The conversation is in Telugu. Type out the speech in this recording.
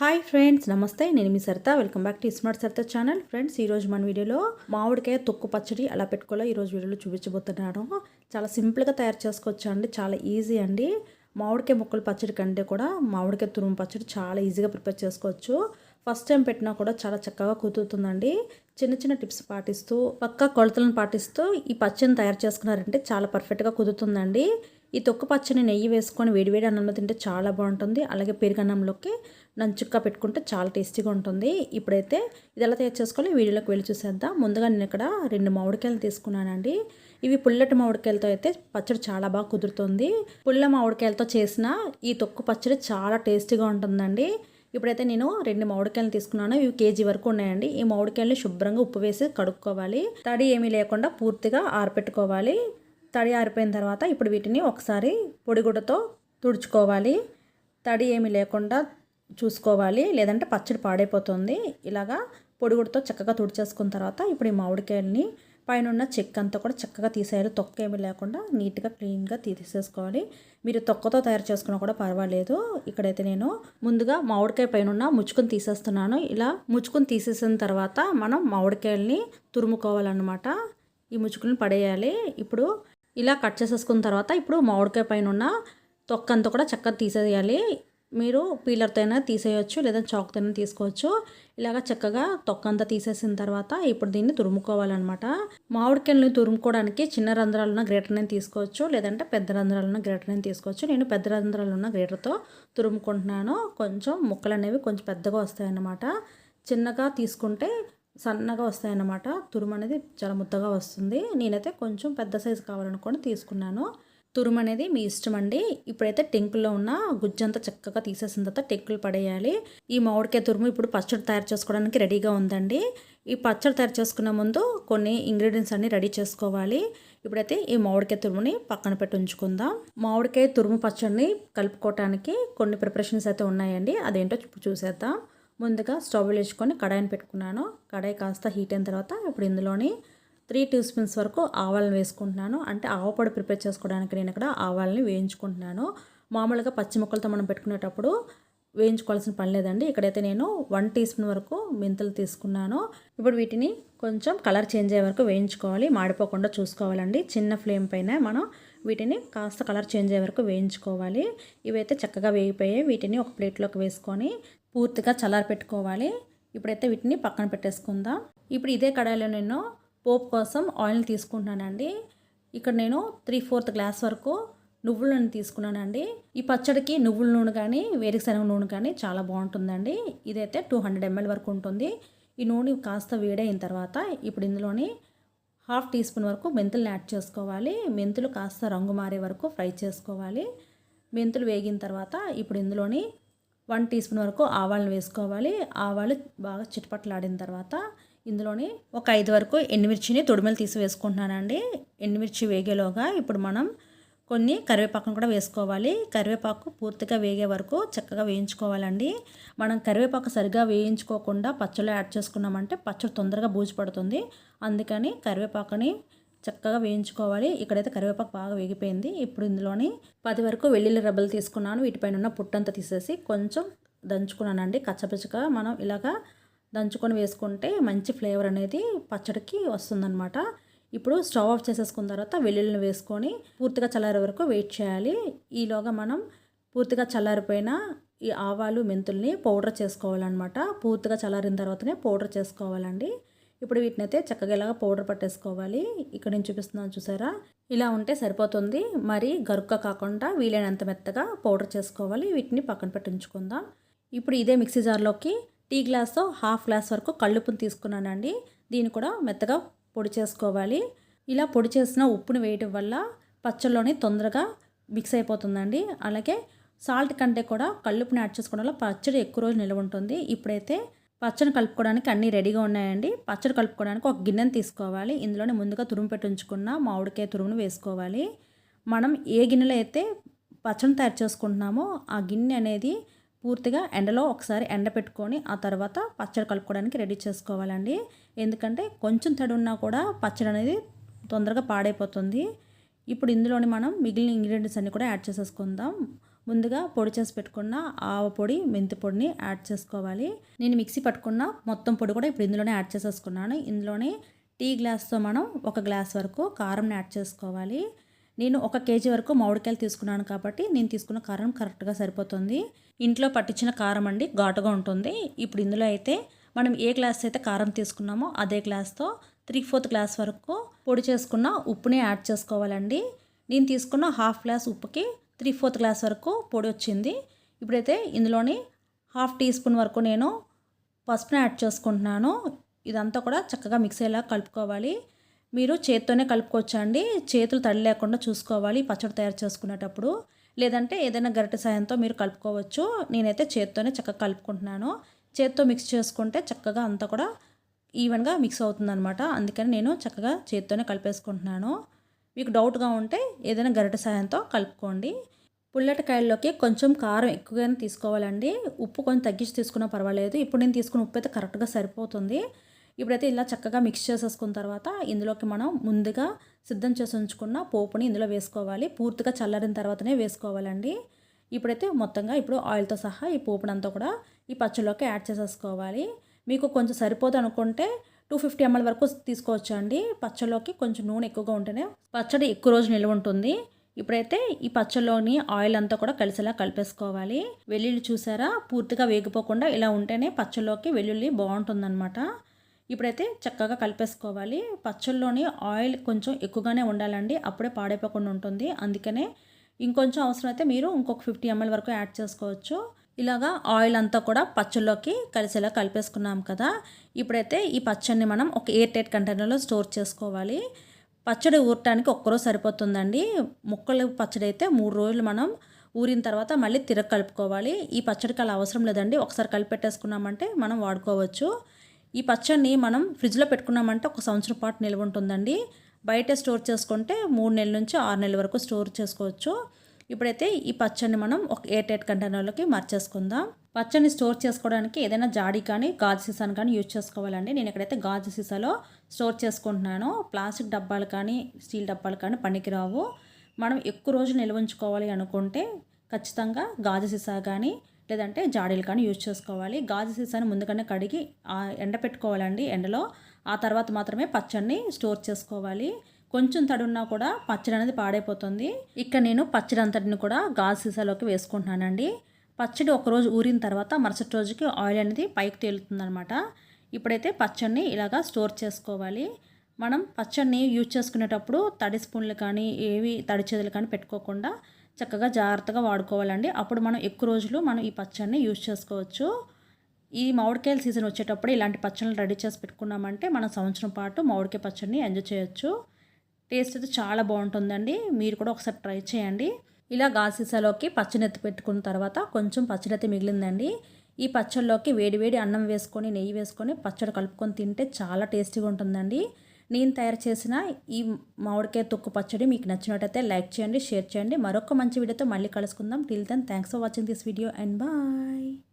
హాయ్ ఫ్రెండ్స్ నమస్తే. నేను మీ Saritha. Welcome back to iSmart Saritha channel friends ఈరోజు మన వీడియోలో మామిడికాయ తొక్కు పచ్చడి ఎలా పెట్టుకోవాలో ఈరోజు వీడియోలో చూపించబోతున్నాను. చాలా సింపుల్గా తయారు చేసుకోవచ్చు అండి చాలా ఈజీ అండి. మామిడికాయ ముక్కలు పచ్చడి కంటే కూడా మామిడికాయ తురుము పచ్చడి చాలా ఈజీగా ప్రిపేర్ చేసుకోవచ్చు. ఫస్ట్ టైం పెట్టినా కూడా చాలా చక్కగా కుదురుతుందండి. చిన్న చిన్న టిప్స్ పాటిస్తూ పక్క కొలతలను పాటిస్తూ ఈ పచ్చడిని తయారు చేసుకున్నారంటే చాలా పర్ఫెక్ట్గా కుదురుతుందండి. ఈ తొక్కు పచ్చని నెయ్యి వేసుకొని వేడివేడి అన్నంలో తింటే చాలా బాగుంటుంది. అలాగే పెరుగన్నంలోకి నంచుక్క పెట్టుకుంటే చాలా టేస్టీగా ఉంటుంది. ఇప్పుడైతే ఇది ఎలా తయారు చేసుకోవాలి వీడియోలోకి వెళ్ళి చూసేద్దాం. ముందుగా నేను ఇక్కడ రెండు మామిడికాయలు తీసుకున్నానండి. ఇవి పుల్లటి మామిడికాయలతో అయితే పచ్చడి చాలా బాగా కుదురుతుంది. పుల్ల మామిడికాయలతో చేసిన ఈ తొక్కు పచ్చడి చాలా టేస్టీగా ఉంటుందండి. ఇప్పుడైతే నేను రెండు మామిడికాయలు తీసుకున్నాను. ఇవి కేజీ వరకు ఉన్నాయండి. ఈ మామిడికాయలు శుభ్రంగా ఉప్పు వేసి కడుక్కోవాలి. తడి ఏమీ లేకుండా పూర్తిగా ఆరపెట్టుకోవాలి. తడి ఆరిపోయిన తర్వాత ఇప్పుడు వీటిని ఒకసారి పొడిగుడ్డతో తుడుచుకోవాలి. తడి ఏమీ లేకుండా చూసుకోవాలి. లేదంటే పచ్చడి పాడైపోతుంది. ఇలాగా పొడిగుడితో చక్కగా తుడిచేసుకున్న తర్వాత ఇప్పుడు ఈ మామిడికాయలని పైన ఉన్న చెక్క అంతా కూడా చక్కగా తీసేయాలి. తొక్క ఏమీ లేకుండా నీట్గా క్లీన్గా తీసేసుకోవాలి. మీరు తొక్కతో తయారు చేసుకున్నా కూడా పర్వాలేదు. ఇక్కడైతే నేను ముందుగా మామిడికాయ పైన ఉన్న ముచ్చుకుని తీసేస్తున్నాను. ఇలా ముచ్చుకుని తీసేసిన తర్వాత మనం మామిడికాయలని తురుముకోవాలన్నమాట. ఈ ముచ్చుకుని పడేయాలి. ఇప్పుడు ఇలా కట్ చేసేసుకున్న తర్వాత ఇప్పుడు మామిడికాయ పైన ఉన్న తొక్క అంతా కూడా చక్కగా తీసేయాలి. మీరు పీలర్తో అయినా తీసేయచ్చు లేదా చాక్తో అయినా తీసుకోవచ్చు. ఇలాగ చక్కగా తొక్క అంతా తీసేసిన తర్వాత ఇప్పుడు దీన్ని తురుముకోవాలన్నమాట. మామిడికాయలను తురుముకోవడానికి చిన్న రంధ్రాలు ఉన్న గ్రేటర్ని తీసుకోవచ్చు లేదంటే పెద్ద రంధ్రాలు ఉన్న గ్రేటర్ని తీసుకోవచ్చు. నేను పెద్ద రంధ్రాలు ఉన్న గ్రేటర్తో తురుముకుంటున్నాను. కొంచెం ముక్కలు అనేవి కొంచెం పెద్దగా వస్తాయన్నమాట. చిన్నగా తీసుకుంటే సన్నగా వస్తాయన్నమాట. తురుము అనేది చాలా ముద్దగా వస్తుంది. నేనైతే కొంచెం పెద్ద సైజు కావాలనుకొని తీసుకున్నాను. తురుము అనేది మీ ఇష్టం అండి. ఇప్పుడైతే టెంకుల్లో ఉన్న గుజ్జంతా చక్కగా తీసేసిన తర్వాత టెంకులు పడేయాలి. ఈ మామిడికాయ తురుము ఇప్పుడు పచ్చడి తయారు చేసుకోవడానికి రెడీగా ఉందండి. ఈ పచ్చడి తయారు చేసుకున్న ముందు కొన్ని ఇంగ్రీడియంట్స్ అన్నీ రెడీ చేసుకోవాలి. ఇప్పుడైతే ఈ మామిడికాయ తురుముని పక్కన పెట్టి ఉంచుకుందాం. మామిడికాయ తురుము పచ్చడిని కలుపుకోవటానికి కొన్ని ప్రిపరేషన్స్ అయితే ఉన్నాయండి. అదేంటో చూసేద్దాం. ముందుగా స్టవ్ వేసుకొని కడాయిని పెట్టుకున్నాను. కడాయి కాస్త హీట్ అయిన తర్వాత ఇప్పుడు ఇందులోని త్రీ టీ స్పూన్స్ వరకు ఆవాలను వేసుకుంటున్నాను. అంటే ఆవపొడి ప్రిపేర్ చేసుకోవడానికి నేను ఇక్కడ ఆవాలని వేయించుకుంటున్నాను. మామూలుగా పచ్చి ముక్కలతో మనం పెట్టుకునేటప్పుడు వేయించుకోవాల్సిన పని లేదండి. ఇక్కడైతే నేను వన్ టీ స్పూన్ వరకు మెంతులు తీసుకున్నాను. ఇప్పుడు వీటిని కొంచెం కలర్ చేంజ్ అయ్యే వరకు వేయించుకోవాలి. మాడిపోకుండా చూసుకోవాలండి. చిన్న ఫ్లేమ్ పైన మనం వీటిని కాస్త కలర్ చేంజ్ అయ్యే వరకు వేయించుకోవాలి. ఇవైతే చక్కగా వేగిపోయాయి. వీటిని ఒక ప్లేట్లోకి వేసుకొని పూర్తిగా చల్లారి పెట్టుకోవాలి. ఇప్పుడైతే వీటిని పక్కన పెట్టేసుకుందాం. ఇప్పుడు ఇదే కడాయిలో నేను పోపు కోసం ఆయిల్ని తీసుకుంటున్నానండి. ఇక్కడ నేను త్రీ ఫోర్త్ గ్లాస్ వరకు నువ్వుల నూనె తీసుకున్నానండి. ఈ పచ్చడికి నువ్వుల నూనె కానీ వేరుశనగ నూనె కానీ చాలా బాగుంటుందండి. ఇదైతే టూ హండ్రెడ్ ఎంఎల్ వరకు ఉంటుంది. ఈ నూనె కాస్త వేడైన తర్వాత ఇప్పుడు ఇందులోని హాఫ్ టీ స్పూన్ వరకు మెంతులు యాడ్ చేసుకోవాలి. మెంతులు కాస్త రంగు మారే వరకు ఫ్రై చేసుకోవాలి. మెంతులు వేగిన తర్వాత ఇప్పుడు ఇందులోని వన్ టీ స్పూన్ వరకు ఆవాలను వేసుకోవాలి. ఆవాలు బాగా చిటపట్లాడిన తర్వాత ఇందులోని ఒక ఐదు వరకు ఎండుమిర్చిని తొడిమెలు తీసి వేసుకుంటున్నానండి. ఎండుమిర్చి వేగేలోగా ఇప్పుడు మనం కొన్ని కరివేపాకును కూడా వేసుకోవాలి. కరివేపాకు పూర్తిగా వేగే వరకు చక్కగా వేయించుకోవాలండి. మనం కరివేపాకు సరిగా వేయించుకోకుండా పచ్చళ్ళు యాడ్ చేసుకున్నామంటే పచ్చడి తొందరగా బూజు పడుతుంది. అందుకని కరివేపాకుని చక్కగా వేయించుకోవాలి. ఇక్కడైతే కరివేపాకు బాగా వేగిపోయింది. ఇప్పుడు ఇందులోని పది వరకు వెల్లుల్లి రబ్బలు తీసుకున్నాను. వీటిపైన ఉన్న పుట్టంతా తీసేసి కొంచెం దంచుకున్నానండి. కచ్చపచ్చగా మనం ఇలాగా దంచుకొని వేసుకుంటే మంచి ఫ్లేవర్ అనేది పచ్చడికి వస్తుందన్నమాట. ఇప్పుడు స్టవ్ ఆఫ్ చేసేసుకున్న తర్వాత వెల్లుల్లిని వేసుకొని పూర్తిగా చల్లారే వరకు వెయిట్ చేయాలి. ఈలోగా మనం పూర్తిగా చల్లారిపోయిన ఈ ఆవాలు మెంతుల్ని పౌడర్ చేసుకోవాలన్నమాట. పూర్తిగా చల్లారిన తర్వాతనే పౌడర్ చేసుకోవాలండి. ఇప్పుడు వీటిని అయితే చక్కగా ఇలాగా పౌడర్ పట్టేసుకోవాలి. ఇక్కడ నేను చూపిస్తున్నాను చూసారా? ఇలా ఉంటే సరిపోతుంది. మరి గరుక్క కాకుండా వీలైనంత మెత్తగా పౌడర్ చేసుకోవాలి. వీటిని పక్కన పెట్టి ఉంచుకుందాం. ఇప్పుడు ఇదే మిక్సీ జార్లోకి టీ గ్లాస్తో హాఫ్ గ్లాస్ వరకు కళ్ళుప్పును తీసుకున్నానండి. దీన్ని కూడా మెత్తగా పొడి చేసుకోవాలి. ఇలా పొడి చేసిన ఉప్పును వేయటం వల్ల పచ్చళ్ళలోనే తొందరగా మిక్స్ అయిపోతుందండి. అలాగే సాల్ట్ కంటే కూడా కళ్ళుప్పుని యాడ్ చేసుకోవడం వల్ల పచ్చడి ఎక్కువ రోజు నిల్వ ఉంటుంది. ఇప్పుడైతే పచ్చడి కలుపుకోవడానికి అన్నీ రెడీగా ఉన్నాయండి. పచ్చడి కలుపుకోవడానికి ఒక గిన్నెను తీసుకోవాలి. ఇందులోనే ముందుగా తురుము పెట్టించుకున్న మామిడికాయ తురుమును వేసుకోవాలి. మనం ఏ గిన్నెలో అయితే పచ్చడి తయారు చేసుకుంటున్నామో ఆ గిన్నె అనేది పూర్తిగా ఎండలో ఒకసారి ఎండ పెట్టుకొని ఆ తర్వాత పచ్చడి కలుపుకోవడానికి రెడీ చేసుకోవాలండి. ఎందుకంటే కొంచెం తడి ఉన్నా కూడా పచ్చడి అనేది తొందరగా పాడైపోతుంది. ఇప్పుడు ఇందులోని మనం మిగిలిన ఇంగ్రీడియంట్స్ అన్నీ కూడా యాడ్ చేసేసుకుందాం. ముందుగా పొడి చేసి పెట్టుకున్న ఆవ పొడి మెంతి పొడిని యాడ్ చేసుకోవాలి. నేను మిక్సీ పట్టుకున్న మొత్తం పొడి కూడా ఇప్పుడు ఇందులోనే యాడ్ చేసేసుకున్నాను. ఇందులోనే టీ గ్లాస్తో మనం ఒక గ్లాస్ వరకు కారంని యాడ్ చేసుకోవాలి. నేను ఒక కేజీ వరకు మామిడికాయలు తీసుకున్నాను కాబట్టి నేను తీసుకున్న కారం కరెక్ట్గా సరిపోతుంది. ఇంట్లో పట్టించిన కారం అండి ఘాటుగా ఉంటుంది. ఇప్పుడు ఇందులో అయితే మనం ఏ గ్లాస్ అయితే కారం తీసుకున్నామో అదే గ్లాస్తో త్రీ ఫోర్త్ గ్లాస్ వరకు పొడి చేసుకున్న ఉప్పుని యాడ్ చేసుకోవాలండి. నేను తీసుకున్న హాఫ్ గ్లాస్ ఉప్పుకి త్రీ ఫోర్త్ గ్లాస్ వరకు పొడి వచ్చింది. ఇప్పుడైతే ఇందులోని హాఫ్ టీ స్పూన్ వరకు నేను పసుపుని యాడ్ చేసుకుంటున్నాను. ఇదంతా కూడా చక్కగా మిక్స్ అయ్యేలా కలుపుకోవాలి. మీరు చేత్తోనే కలుపుకోవచ్చండి. చేతులు తడి లేకుండా చూసుకోవాలి పచ్చడి తయారు చేసుకునేటప్పుడు. లేదంటే ఏదైనా గరిటె సాయంతో మీరు కలుపుకోవచ్చు. నేనైతే చేత్తోనే చక్కగా కలుపుకుంటున్నాను. చేత్తో మిక్స్ చేసుకుంటే చక్కగా అంతా కూడా ఈవెన్గా మిక్స్ అవుతుందన్నమాట. అందుకని నేను చక్కగా చేత్తోనే కలిపేసుకుంటున్నాను. మీకు డౌట్గా ఉంటే ఏదైనా గరిట సాయంతో కలుపుకోండి. పుల్లటికాయల్లోకి కొంచెం కారం ఎక్కువగానే తీసుకోవాలండి. ఉప్పు కొంచెం తగ్గించి తీసుకున్నా పర్వాలేదు. ఇప్పుడు నేను తీసుకున్న ఉప్పు అయితే కరెక్ట్గా సరిపోతుంది. ఇప్పుడైతే ఇలా చక్కగా మిక్స్ చేసేసుకున్న తర్వాత ఇందులోకి మనం ముందుగా సిద్ధం చేసి ఉంచుకున్న పోపుని ఇందులో వేసుకోవాలి. పూర్తిగా చల్లారిన తర్వాతనే వేసుకోవాలండి. ఇప్పుడైతే మొత్తంగా ఇప్పుడు ఆయిల్తో సహా ఈ పోపునంతా కూడా ఈ పచ్చళ్ళలోకి యాడ్ చేసేసుకోవాలి. మీకు కొంచెం సరిపోదు అనుకుంటే టూ ఫిఫ్టీ ఎంఎల్ వరకు తీసుకోవచ్చు అండి? పచ్చడిలోకి కొంచెం నూనె ఎక్కువగా ఉంటేనే పచ్చడి ఎక్కువ రోజు నిల్వ ఉంటుంది. ఇప్పుడైతే ఈ పచ్చళ్ళలోని ఆయిల్ అంతా కూడా కలిసేలా కలిపేసుకోవాలి. వెల్లుల్లి చూసారా? పూర్తిగా వేగిపోకుండా ఇలా ఉంటేనే పచ్చళ్ళలోకి వెల్లుల్లి బాగుంటుందన్నమాట. ఇప్పుడైతే చక్కగా కలిపేసుకోవాలి. పచ్చళ్ళలోని ఆయిల్ కొంచెం ఎక్కువగానే ఉండాలండి. అప్పుడే పాడైపోకుండా ఉంటుంది. అందుకనే ఇంకొంచెం అవసరమైతే మీరు ఇంకొక ఫిఫ్టీ ఎంఎల్ వరకు యాడ్ చేసుకోవచ్చు. ఇలాగా ఆయిల్ అంతా కూడా పచ్చళ్ళలోకి కలిసేలా కలిపేసుకున్నాం కదా. ఇప్పుడైతే ఈ పచ్చడిని మనం ఒక ఎయిర్ టైట్ కంటైనర్లో స్టోర్ చేసుకోవాలి. పచ్చడి ఊరటానికి ఒక్కరోజు సరిపోతుందండి. ముక్కలు పచ్చడి అయితే మూడు రోజులు మనం ఊరిన తర్వాత మళ్ళీ తిరగ కలుపుకోవాలి. ఈ పచ్చడికి అలా అవసరం లేదండి. ఒకసారి కలిపెట్టేసుకున్నామంటే మనం వాడుకోవచ్చు. ఈ పచ్చడిని మనం ఫ్రిడ్జ్లో పెట్టుకున్నామంటే ఒక సంవత్సరం పాటు నిల్వ ఉంటుందండి. బయట స్టోర్ చేసుకుంటే మూడు నెలల నుంచి ఆరు నెలల వరకు స్టోర్ చేసుకోవచ్చు. ఇప్పుడైతే ఈ పచ్చడిని మనం ఒక ఎయిట్ ఎయిట్ కంటైనర్లోకి మార్చేసుకుందాం. పచ్చడిని స్టోర్ చేసుకోవడానికి ఏదైనా జాడీ కానీ గాజు సీసాను కానీ యూజ్ చేసుకోవాలండి. నేను ఇక్కడైతే గాజు సీసాలో స్టోర్ చేసుకుంటున్నాను. ప్లాస్టిక్ డబ్బాలు కానీ స్టీల్ డబ్బాలు కానీ పనికిరావు. మనం ఎక్కువ రోజులు నిల్వ ఉంచుకోవాలి అనుకుంటే ఖచ్చితంగా గాజు సీసా కానీ లేదంటే జాడీలు కానీ యూజ్ చేసుకోవాలి. గాజు సీసాని ముందుగానే కడిగి ఎండ పెట్టుకోవాలండి ఎండలో. ఆ తర్వాత మాత్రమే పచ్చడిని స్టోర్ చేసుకోవాలి. కొంచెం తడున్నా కూడా పచ్చడి అనేది పాడైపోతుంది. ఇక్కడ నేను పచ్చడి అంతటిని కూడా గాజు సీసాలోకి వేసుకుంటున్నానండి. పచ్చడి ఒకరోజు ఊరిన తర్వాత మరుసటి రోజుకి ఆయిల్ అనేది పైకి తేలుతుందనమాట ఇప్పుడైతే పచ్చడిని ఇలాగా స్టోర్ చేసుకోవాలి. మనం పచ్చడిని యూజ్ చేసుకునేటప్పుడు తడి స్పూన్లు కానీ ఏవి తడి చేతులు కానీ పెట్టుకోకుండా చక్కగా జాగ్రత్తగా వాడుకోవాలండి. అప్పుడు మనం ఎక్కువ రోజులు మనం ఈ పచ్చడిని యూజ్ చేసుకోవచ్చు. ఈ మామిడికాయల సీజన్ వచ్చేటప్పుడు ఇలాంటి పచ్చళ్ళు రెడీ చేసి పెట్టుకున్నామంటే మనం సంవత్సరం పాటు మామిడికాయ పచ్చడిని ఎంజాయ్ చేయొచ్చు. టేస్ట్ అయితే చాలా బాగుంటుందండి. మీరు కూడా ఒకసారి ట్రై చేయండి. ఇలా గాసీసాలోకి పచ్చడి ఎత్తి పెట్టుకున్న తర్వాత కొంచెం పచ్చడి మిగిలిందండి. ఈ పచ్చళ్ళలోకి వేడి వేడి అన్నం వేసుకొని నెయ్యి వేసుకొని పచ్చడి కలుపుకొని తింటే చాలా టేస్టీగా ఉంటుందండి. నేను తయారు చేసిన ఈ మామిడికాయ తొక్కు పచ్చడి మీకు నచ్చినట్టయితే లైక్ చేయండి షేర్ చేయండి. మరొక మంచి వీడియోతో మళ్ళీ కలుసుకుందాం. Till then thanks for watching this video and bye